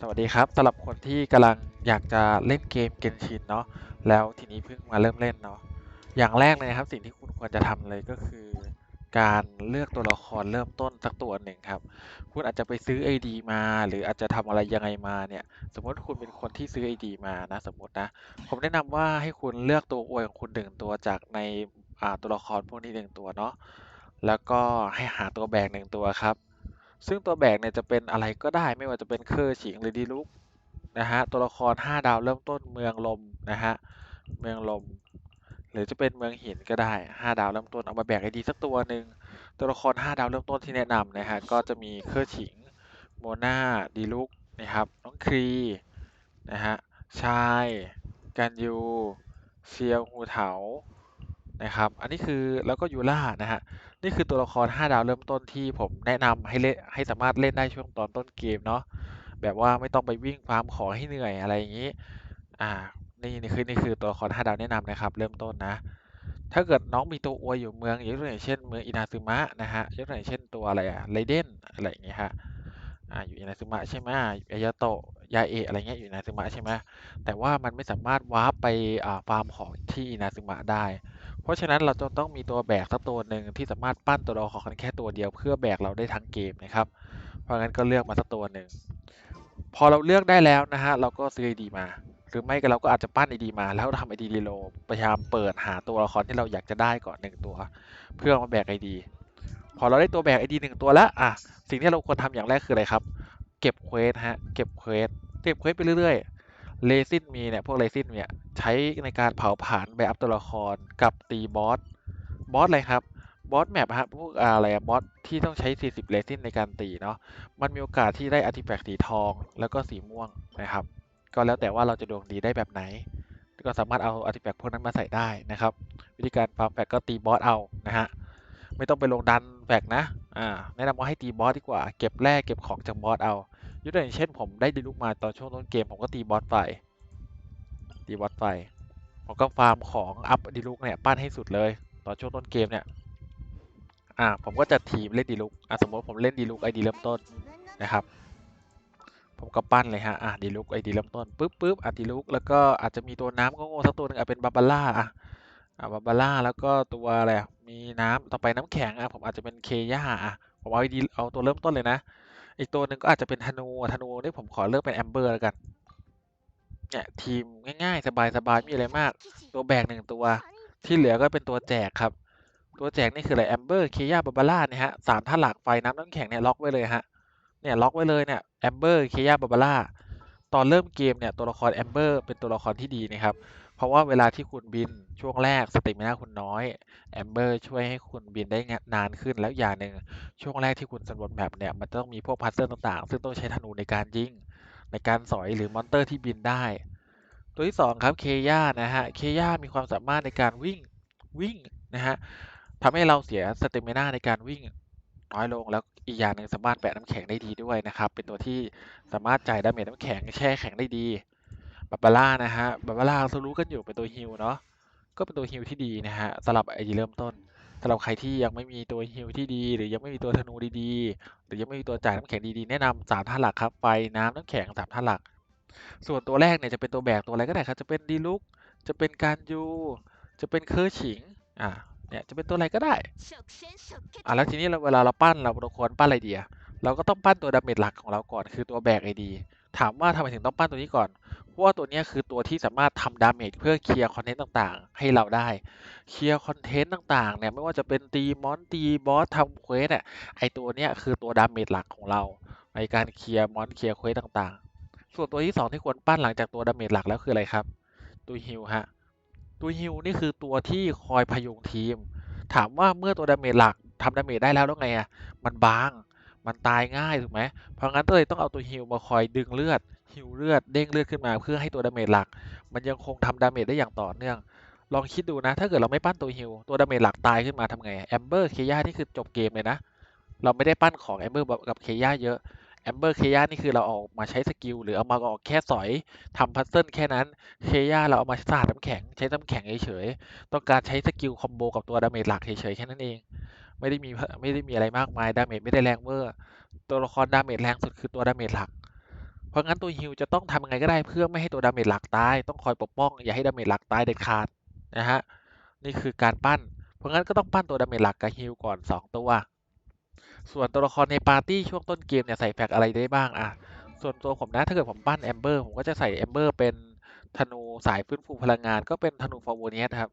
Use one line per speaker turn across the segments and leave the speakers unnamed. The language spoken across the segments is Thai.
สวัสดีครับสำหรับคนที่กำลังอยากจะเล่นเกมเกนชินเนาะแล้วทีนี้เพิ่งมาเริ่มเล่นเนาะอย่างแรกเลยนะครับสิ่งที่คุณควรจะทำเลยก็คือ การเลือกตัวละครเริ่มต้นสักตัวหนึ่งครับ คุณอาจจะไปซื้อ ID มา หรืออาจจะทำอะไรยังไงมาเนี่ย สมมติคุณเป็นคนที่ซื้อ ID มานะสมมตินะผมแนะนำว่าให้คุณเลือกตัวอวยของคุณหนึ่งตัวจากในตัวละครพวกนี้หนึ่งตัวเนาะแล้วก็ให้หาตัวแบกหนึ่งตัวครับ ซึ่งตัวแบกเนี่ยจะเป็นอะไรก็ได้ไม่ว่าจะเป็นเคอร์ฉิงหรือดีลุกนะฮะตัวละคร 5 ดาวเริ่มต้นเมืองลมนะฮะเมืองลม หรือจะเป็นเมืองหินก็ได้ 5 ดาวเริ่มต้นเอามาแบกให้ดีสักตัวหนึ่งตัวละคร 5 ดาวเริ่มต้นที่แนะนำนะฮะก็จะมีเคอร์ฉิงโมนาดีลุกนะครับน้องครีนะฮะชายกันยูเซียวหูเถานะครับ อันนี้คือแล้วก็ยูล่านะฮะ นี่คือตัวละคร 5 ดาวเริ่มต้นที่ผมแนะนำให้เล่นให้สามารถเล่นได้ช่วงตอนต้นเกมเนาะแบบว่าไม่ต้องไปวิ่งฟาร์มของให้เหนื่อยอะไรอย่างนี้ อ่า นี่นี่คือนี่คือตัวละคร 5 ดาวแนะนำนะครับ เริ่มต้นนะ ถ้าเกิดน้องมีตัวอวยอยู่เมืองยกตัวอย่างเช่นเมืองอินาซึมะนะฮะยกตัวอย่างเช่นตัวอะไรอะไรเดนอะไรอย่างเงี้ยฮะอ่าอยู่อินาซึมะใช่ไหมยายาโตะยาเอะอะไรเงี้ยอยู่อินาซึมะใช่ไหมแต่ว่ามันไม่สามารถวาร์ปไปอ่าฟาร์มของที่อินาซึมะได้ เพราะฉะนั้นเราจะต้องมีตัวแบกสักตัวหนึ่งที่สามารถปั้นตัวละครแค่ตัวเดียวเพื่อแบกเราได้ทั้งเกมนะครับ เพราะงั้นก็เลือกมาสักตัวหนึ่งพอเราเลือกได้แล้วนะฮะเราก็ซื้อไอดีมา หรือไม่ก็เราก็อาจจะปั้นไอดีมา แล้วทำไอดีรีโลพยายามเปิดหาตัวละครที่เราอยากจะได้ก่อนหนึ่งตัว เพื่อมาแบกไอดีพอเราได้ตัวแบกไอดีหนึ่งตัวแล้วอะสิ่งที่เราควรทำอย่างแรกคืออะไรครับ เก็บเควสฮะเก็บเควสเก็บเควสไปเรื่อยๆ เลซินมีเนี่ยพวกเลซินเนี่ยใช้ในการเผาผลาญไปอัพตัวละครกับตีบอสบอสอะไรครับบอสแมปฮะพวกอะไรอะบอสที่ต้องใช้ 40 เลซินในการตีเนาะมันมีโอกาสที่ได้อาร์ติแฟกต์สีทองแล้วก็สีม่วงนะครับ ก็แล้วแต่ว่าเราจะดวงดีได้แบบไหน ก็สามารถเอาอาร์ติแฟกต์พวกนั้นมาใส่ได้นะครับ วิธีการฟาร์มแฟกก็ตีบอสเอานะฮะไม่ต้องไปลงดันแฟกนะอ่าแนะนำว่าให้ตีบอสดีกว่า เก็บแร่เก็บของจากบอสเอา ยกตัวอย่างเช่นผมได้ดีลุกมาตอนช่วงต้นเกม ผมก็ตีบอสไปตีบอสไปผมก็ฟาร์มของอัพดีลุกเนี่ยปั้นให้สุดเลย ตอนช่วงต้นเกมเนี่ยอ่าผมก็จะทีมเล่นดีลุกอะสมมติผมเล่นดีลุกไอดีเริ่มต้นนะครับ ผมก็ปั้นเลยฮะอะดีลุกไอดีเริ่มต้นปุ๊บปุ๊บอะดีลุกแล้วก็อาจจะมีตัวน้ำก็โง่สักตัวหนึ่งอะเป็นบาบาร่าอะอ่าบาบาร่าแล้วก็ตัวอะไรมีน้ำต่อไปน้ำแข็งอะผมอาจจะเป็นเคย่าอะผมเอาไอดีเอาตัวเริ่มต้นเลยนะ อีกตัวหนึ่งก็อาจจะเป็นธนูธนูนี่ผมขอเลือกเป็นแอมเบอร์แล้วกัน เนี่ยทีมง่ายๆ สบายๆไม่มีอะไรมาก ตัวแบกหนึ่งตัว ที่เหลือก็เป็นตัวแจกครับ ตัวแจกนี่คืออะไรแอมเบอร์เคย่าบาบาร่าเนี่ยฮะสามท่าหลักไฟน้ำน้ำแข็งเนี่ยล็อกไว้เลยฮะเนี่ยล็อกไว้เลยเนี่ยแอมเบอร์เคย่าบาบาร่าตอนเริ่มเกมเนี่ยตัวละครแอมเบอร์เป็นตัวละครที่ดีนะครับ ราะว่าเวลาที่คุณบินช่วงแรกสเตมินาคุณน้อยแอมเบอร์ช่วยให้คุณบินได้นานขึ้นแล้วอย่างหนึ่งช่วงแรกที่คุณสำรวจแมปเนี่ยมันต้องมีพวกพัซเซิลต่างๆ ซึ่งต้องใช้ธนูในการยิงในการสอยหรือมอนเตอร์ที่บินได้ ตัวที่สองครับเคย่านะฮะเคย่ามีความสามารถในการวิ่งวิ่งนะฮะทำให้เราเสียสเตมินาในการวิ่งน้อยลงแล้วอีกอย่างหนึ่งสามารถแปะน้ำแข็งได้ดีด้วยนะครับ เป็นตัวที่สามารถจ่ายดาเมจน้ำแข็งแช่แข็งได้ดีาบาร่านะฮะบาบาร่าเรารู้กันอยู่เป็นตัวฮิลเนาะก็เป็นตัวฮิลที่ดีนะฮะสำหรับไอดีเริ่มต้นสำหรับใครที่ยังไม่มีตัวฮิลที่ดี หรือยังไม่มีตัวธนูดีๆ หรือยังไม่มีตัวจ่ายน้ำแข็งดีๆ แนะนำสามท่าหลักครับไฟน้ำน้ำแข็งสามท่าหลัก ส่วนตัวแรกเนี่ยจะเป็นตัวแบกตัวอะไรก็ได้ครับ จะเป็นดีลุก จะเป็นการยู จะเป็นเคอร์ฉิง อ่าเนี่ยจะเป็นตัวอะไรก็ได้ อ่าแล้วทีนี้เราเวลาเราปั้นเราควรปั้นอะไรดีอะเราก็ต้องปั้นตัวดาเมจหลักของเราก่อนคือตัวแบกไอดี ถามว่าทำไมถึงต้องปั้นตัวนี้ก่อน เพราะว่าตัวนี้คือตัวที่สามารถทำดาเมจเพื่อเคลียร์คอนเทนต์ต่างๆ ให้เราได้ เคลียร์คอนเทนต์ต่างๆ เนี่ยไม่ว่าจะเป็นตีมอนตีบอสทำเควสเนี่ยไอตัวเนี้ยคือตัวดาเมจหลักของเรา ในการเคลียร์มอนเคลียร์เควสต่างๆ ส่วนตัวที่สองที่ควรปั้นหลังจากตัวดาเมจหลักแล้วคืออะไรครับ ตัวฮิลฮะ ตัวฮิลนี่คือตัวที่คอยพยุงทีม ถามว่าเมื่อตัวดาเมจหลักทำดาเมจได้แล้วแล้วไงอะ มันบาง มันตายง่ายถูกไหมเพราะงั้นก็เลยต้องเอาตัวฮิลมาคอยดึงเลือดฮิลเลือดเด้งเลือดขึ้นมาเพื่อให้ตัวดาเมจหลัก มันยังคงทำดาเมจได้อย่างต่อเนื่อง ลองคิดดูนะ ถ้าเกิดเราไม่ปั้นตัวฮิลตัวดาเมจหลักตายขึ้นมาทำไงแอมเบอร์เคย่านี่คือจบเกมเลยนะ เราไม่ได้ปั้นของแอมเบอร์กับเคย่าเยอะแอมเบอร์เคย่านี่คือเราออกมาใช้สกิลหรือเอามาออกแค่สอยทำพัซเซิลแค่นั้นเคย่าเราเอามาสาดน้ำแข็ง ใช้น้ำแข็งเฉยๆต้องการใช้สกิลคอมโบกับตัวดาเมจหลักเฉยๆแค่นั้นเอง ไม่ได้มีไม่ได้มีอะไรมากมายดาเมจไม่ได้แรงเวอร์ตัวละครดาเมจแรงสุดคือตัวดาเมจหลัก เพราะงั้นตัวฮิลจะต้องทำยังไงก็ได้เพื่อไม่ให้ตัวดาเมจหลักตาย ต้องคอยปกป้อง อย่าให้ดาเมจหลักตายเด็ดขาดนะฮะนี่คือการปั้น เพราะงั้นก็ต้องปั้นตัวดาเมจหลักกับฮิลก่อน 2 ตัว ส่วนตัวละครในปาร์ตี้ช่วงต้นเกมเนี่ยใส่แฟกอะไรได้บ้างอะส่วนตัวผมนะถ้าเกิดผมปั้นแอมเบอร์ผมก็จะใส่แอมเบอร์เป็นธนูสายฟื้นฟูพลังงาน ก็เป็นธนูฟอร์โวเนียสครับ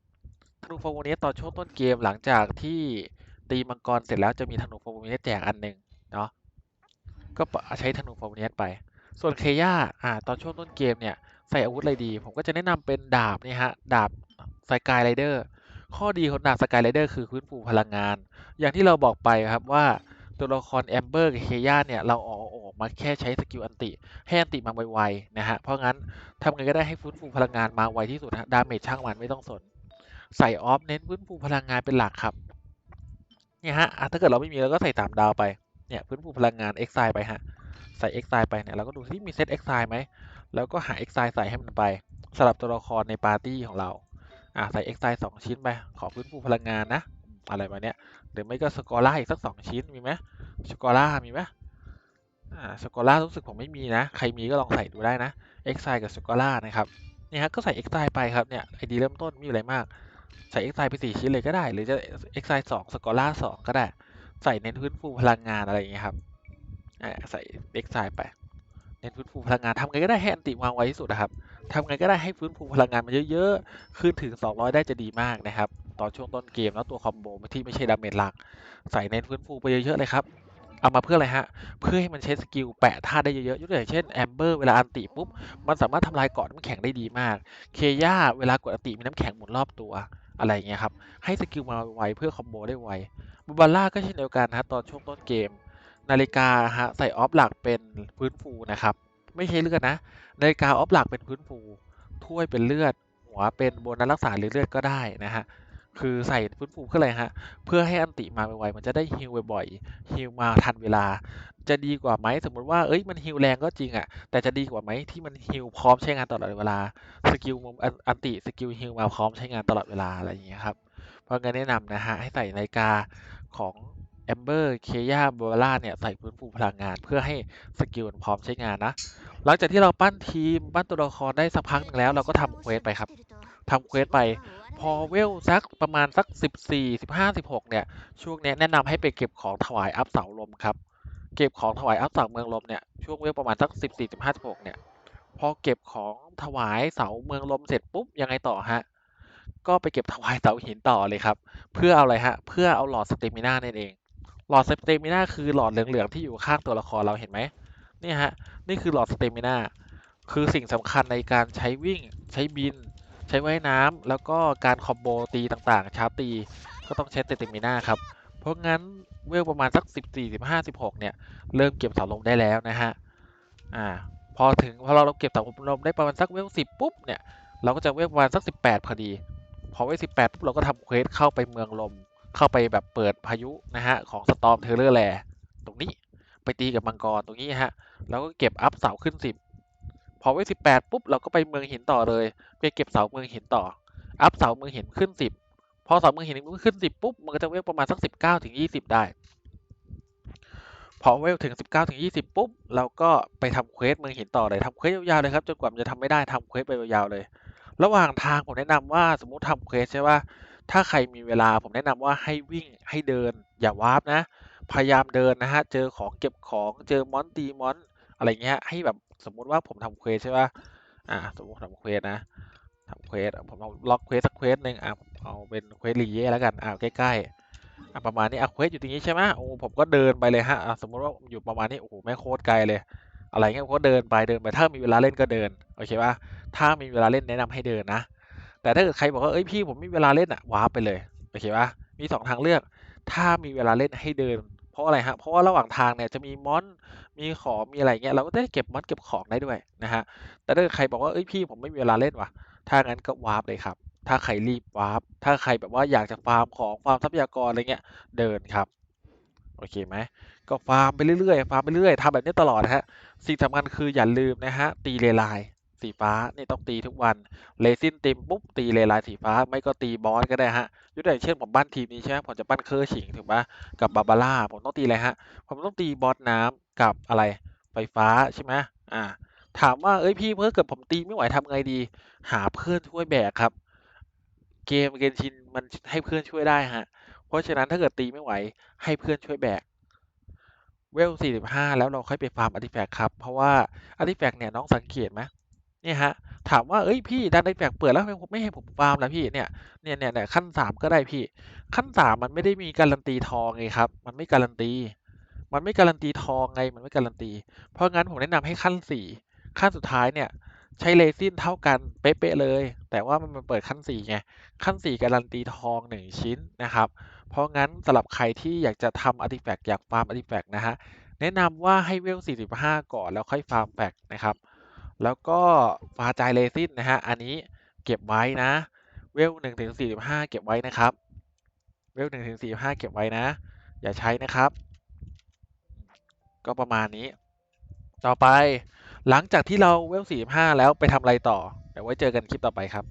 ธนูฟอร์โวเนียสตอนช่วงต้นเกมหลังจากที่ ตีมังกรเสร็จแล้วจะมีธนูโฟอร์โวเนสแจกอันหนึ่งเนาะก็ใช้ธนูโฟอร์โวเนสไป ส่วนเคย่าอ่าตอนช่วงต้นเกมเนี่ยใส่อาวุธอะไรดี ผมก็จะแนะนำเป็นดาบนี่ฮะดาบสกายไรเดอร์ข้อดีของดาบสกายไรเดอร์คือฟื้นฟูพลังงาน อย่างที่เราบอกไปครับว่าตัวละครแอมเบอร์กับเคย่าเนี่ยเราออกออกมาแค่ใช้สกิลอันติให้อันติมาไวๆนะฮะเพราะงั้นทำไงก็ได้ให้ฟื้นฟูพลังงานมาไวที่สุดฮะดาเมจช่างมันไม่ต้องสน ใส่ออฟเน้นฟื้นฟูพลังงานเป็นหลักครับ เนี่ยฮะถ้าเกิดเราไม่มีเราก็ใส่สามดาวไป เนี่ยฟื้นฟูพลังงานเอ็กไซไปฮะ ใส่เอ็กไซไปเนี่ยเราก็ดูที่มีเซตเอ็กไซไหม แล้วก็หาเอ็กไซใส่ให้มันไปสำหรับตัวละครในปาร์ตี้ของเรา อ่าใส่เอ็กไซสองชิ้นไป ขอฟื้นฟูพลังงานนะ อะไรมาเนี้ยหรือไม่ก็สกอร่าอีกสักสองชิ้นมีไหมสกอร่ามีไหมอ่าสกอร่ารู้สึกผมไม่มีนะ ใครมีก็ลองใส่ดูได้นะเอ็กไซกับสกอร่านะครับ เนี่ยฮะก็ใส่เอ็กไซไปครับ เนี่ยไอดีเริ่มต้นมีอะไรมาก ใส่เอ็กไซไปสี่ชิ้นเลยก็ได้ หรือจะเอ็กไซสองสกอร่าสองก็ได้ ใส่เน้นฟื้นฟูพลังงานอะไรอย่างเงี้ยครับใส่เอ็กไซไปเน้นฟื้นฟูพลังงานทำไงก็ได้ให้อันติวางไวที่สุดนะครับทำไงก็ได้ให้ฟื้นฟูพลังงานมันเยอะๆ ขึ้นถึง 200 ได้จะดีมากนะครับ ตอนช่วงต้นเกมแล้วตัวคอมโบที่ไม่ใช่ดาเมจหลัก ใส่เน้นฟื้นฟูไปเยอะๆเลยครับ เอามาเพื่ออะไรฮะ เพื่อให้มันใช้สกิลแปะท่าได้เยอะๆยกตัวอย่างเช่นแอมเบอร์เวลาอันติปุ๊บ มันสามารถทำลายเกาะน้ำแข็งได้ดีมาก เคย่าเวลากดอันติมีน้ำแข็งหมุนรอบตัว อะไรอย่างเงี้ยครับ ให้สกิลมาไวเพื่อคอมโบได้ไวบูบาร่าก็เช่นเดียวกันนะฮะตอนช่วงต้นเกม นาฬิกาฮะใส่ออฟหลักเป็นพื้นฟูนะครับ ไม่ใช่เลือดนะ นาฬิกาออฟหลักเป็นพื้นฟูถ้วยเป็นเลือด หัวเป็นโบนัสรักษาหรือเลือดก็ได้นะฮะ คือใส่ฟื้นฟูเพื่ออะไรฮะ เพื่อให้อันติมาไวๆมันจะได้ฮิลบ่อยๆฮิลมาทันเวลา จะดีกว่าไหมสมมติว่าเอ้ยมันฮิลแรงก็จริงอะแต่จะดีกว่าไหมที่มันฮิลพร้อมใช้งานตลอดเวลาสกิลอันติสกิลฮิลมาพร้อมใช้งานตลอดเวลาอะไรอย่างเงี้ยครับเพราะงั้นแนะนำนะฮะให้ใส่นาฬิกาของแอมเบอร์เคย่าโบล่าเนี่ยใส่ฟื้นฟูพลังงานเพื่อให้สกิลมันพร้อมใช้งานนะ หลังจากที่เราปั้นทีม ปั้นตัวละครได้สักพักหนึ่งแล้วเราก็ทำเควสไปครับ ทำเควสไป พอเวลสักประมาณสัก 14 15 16 เนี่ย ช่วงนี้แนะนำให้ไปเก็บของถวายอัพเสาลมครับ เก็บของถวายอัพเสาเมืองลมเนี่ย ช่วงเวลประมาณสัก 14 15 16 เนี่ย พอเก็บของถวายเสาเมืองลมเสร็จปุ๊บยังไงต่อฮะ ก็ไปเก็บถวายเสาหินต่อเลยครับ เพื่อเอาอะไรฮะ เพื่อเอาหลอดสเตมิน่านั่นเอง หลอดสเตมิน่าคือหลอดเหลืองๆที่อยู่ข้างตัวละครเราเห็นไหมนี่ฮะ นี่คือหลอดสเตมิน่าคือสิ่งสำคัญในการใช้วิ่ง ใช้บิน ใช้ว่ายน้ำแล้วก็การคอมโบตีต่างๆชาร์ตีก็ต้องใช้เตมิน่าครับ เพราะงั้นเวลประมาณสัก 14 15 16 เนี่ย เริ่มเก็บเสาลมได้แล้วนะฮะ อ่า พอถึงพอเราเก็บเสาลมได้ประมาณสักเวล 10 ปุ๊บเนี่ย เราก็จะเวลประมาณสัก 18 พอดี พอเวล 18 ปุ๊บเราก็ทำเควสเข้าไปเมืองลม เข้าไปแบบเปิดพายุนะฮะของสตอมเทเลอร์แลตรงนี้ไปตีกับมังกรตรงนี้ฮะ แล้วก็เก็บอัพเสาขึ้นสิบ พอไว้สิบแปดปุ๊บเราก็ไปเมืองหินต่อเลยไปเก็บเสาเมืองหินต่อ อัพเสาเมืองหินขึ้นสิบพอเสาเมืองหินขึ้นสิบปุ๊บมันก็จะเวลประมาณสักสิบเก้าถึงยี่สิบได้ พอเวลถึงสิบเก้าถึงยี่สิบปุ๊บเราก็ไปทำเควสเมืองหินต่อเลยทำเควสยาวๆเลยครับจนกว่ามันจะทำไม่ได้ทำเควสไปยาวๆเลย ระหว่างทางผมแนะนำว่าสมมติทำเควสใช่ป่ะถ้าใครมีเวลาผมแนะนำว่าให้วิ่งให้เดิน อย่าวาร์ปนะ พยายามเดินนะฮะ เจอของเก็บของเจอมอนตีมอน อะไรเงี้ยให้แบบ สมมุติว่าผมทำเควสใช่ป่ะอ่าสมมติทำเควสนะทำเควสผมเอาล็อกเควสสักเควสหนึ่งอะเอาเป็นเควสรีเย่แล้วกันอ่าใกล้ๆอะประมาณนี้อะเควสอยู่ตรงนี้ใช่ไหมโอ้ผมก็เดินไปเลยฮะอะสมมติว่าอยู่ประมาณนี้โอ้โหแม่โคตรไกลเลย อะไรเงี้ยผมก็เดินไปเดินไปถ้ามีเวลาเล่นก็เดินโอเคป่ะถ้ามีเวลาเล่นแนะนำให้เดินนะแต่ถ้าเกิดใครบอกว่าเอ้ยพี่ผมไม่มีเวลาเล่นอะวาร์ปไปเลยโอเคป่ะมีสองทางเลือก ถ้ามีเวลาเล่นให้เดิน เพราะอะไรฮะเพราะว่าระหว่างทางเนี่ยจะมีมอนมีของมีอะไรเงี้ยเราก็ได้เก็บมอนเก็บของได้ด้วยนะฮะแต่ถ้าใครบอกว่าเอ้ยพี่ผมไม่มีเวลาเล่นว่ะถ้างั้นก็วาร์ปเลยครับ ถ้าใครรีบวาร์ปถ้าใครแบบว่าอยากจะฟาร์มของฟาร์มทรัพยากรอะไรเงี้ยเดินครับโอเคไหมก็ฟาร์มไปเรื่อยๆฟาร์มไปเรื่อยทำแบบนี้ตลอดนะฮะสิ่งสำคัญคืออย่าลืมนะฮะตีเลไลน์ สีฟ้านี่ต้องตีทุกวันเลซินติมปุ๊บตีเลไลน์สีฟ้า ไม่ก็ตีบอสก็ได้ฮะยกตัวอย่างเช่นผมปั้นทีมนี้ใช่ไหมผมจะปั้นเคอร์ชิงถูกปะกับบาบาร่าผมต้องตีอะไรฮะผมต้องตีบอสน้ำกับอะไรไฟฟ้าใช่ไหมอ่า ถามว่าเอ้ยพี่เมื่อเกิดผมตีไม่ไหวทำไงดี หาเพื่อนช่วยแบกครับ เกมเกนชินมันให้เพื่อนช่วยได้ฮะ เพราะฉะนั้นถ้าเกิดตีไม่ไหว ให้เพื่อนช่วยแบกเวล 45 แล้วเราค่อยไปฟาร์มอาร์ติแฟกต์ครับ เพราะว่าอาร์ติแฟกต์เนี่ยน้องสังเกตไหม เนี่ยฮะถามว่า เอ้ย พี่ดันอาร์ติแฟกเปิดแล้วทำไมไม่ให้ผมฟาร์มล่ะพี่ เนี่ย เนี่ยเนี่ยเนี่ยขั้นสามก็ได้พี่ ขั้นสามมันไม่ได้มีการันตีทองไงครับ มันไม่การันตี มันไม่การันตีทองไง มันไม่การันตี เพราะงั้นผมแนะนำให้ขั้นสี่ขั้นสุดท้ายเนี่ยใช้เลซินเท่ากันเป๊ะๆเลย แต่ว่ามันเปิดขั้นสี่ไง ขั้นสี่การันตีทองหนึ่งชิ้นนะครับ เพราะงั้นสำหรับใครที่อยากจะทำอาร์ติแฟกต์อยากฟาร์มอาร์ติแฟกต์นะฮะ แนะนำว่าให้เวล 45 ก่อนแล้วค่อยฟาร์มแฟกต์นะครับ แล้วก็ฟาจายเลซินนะฮะ อันนี้เก็บไว้นะ เวล1ถึง45เก็บไว้นะครับ เวล1ถึง45เก็บไว้นะ อย่าใช้นะครับ ก็ประมาณนี้ ต่อไปหลังจากที่เราเวล45แล้วไปทำอะไรต่อ เดี๋ยวไว้เจอกันคลิปต่อไปครับ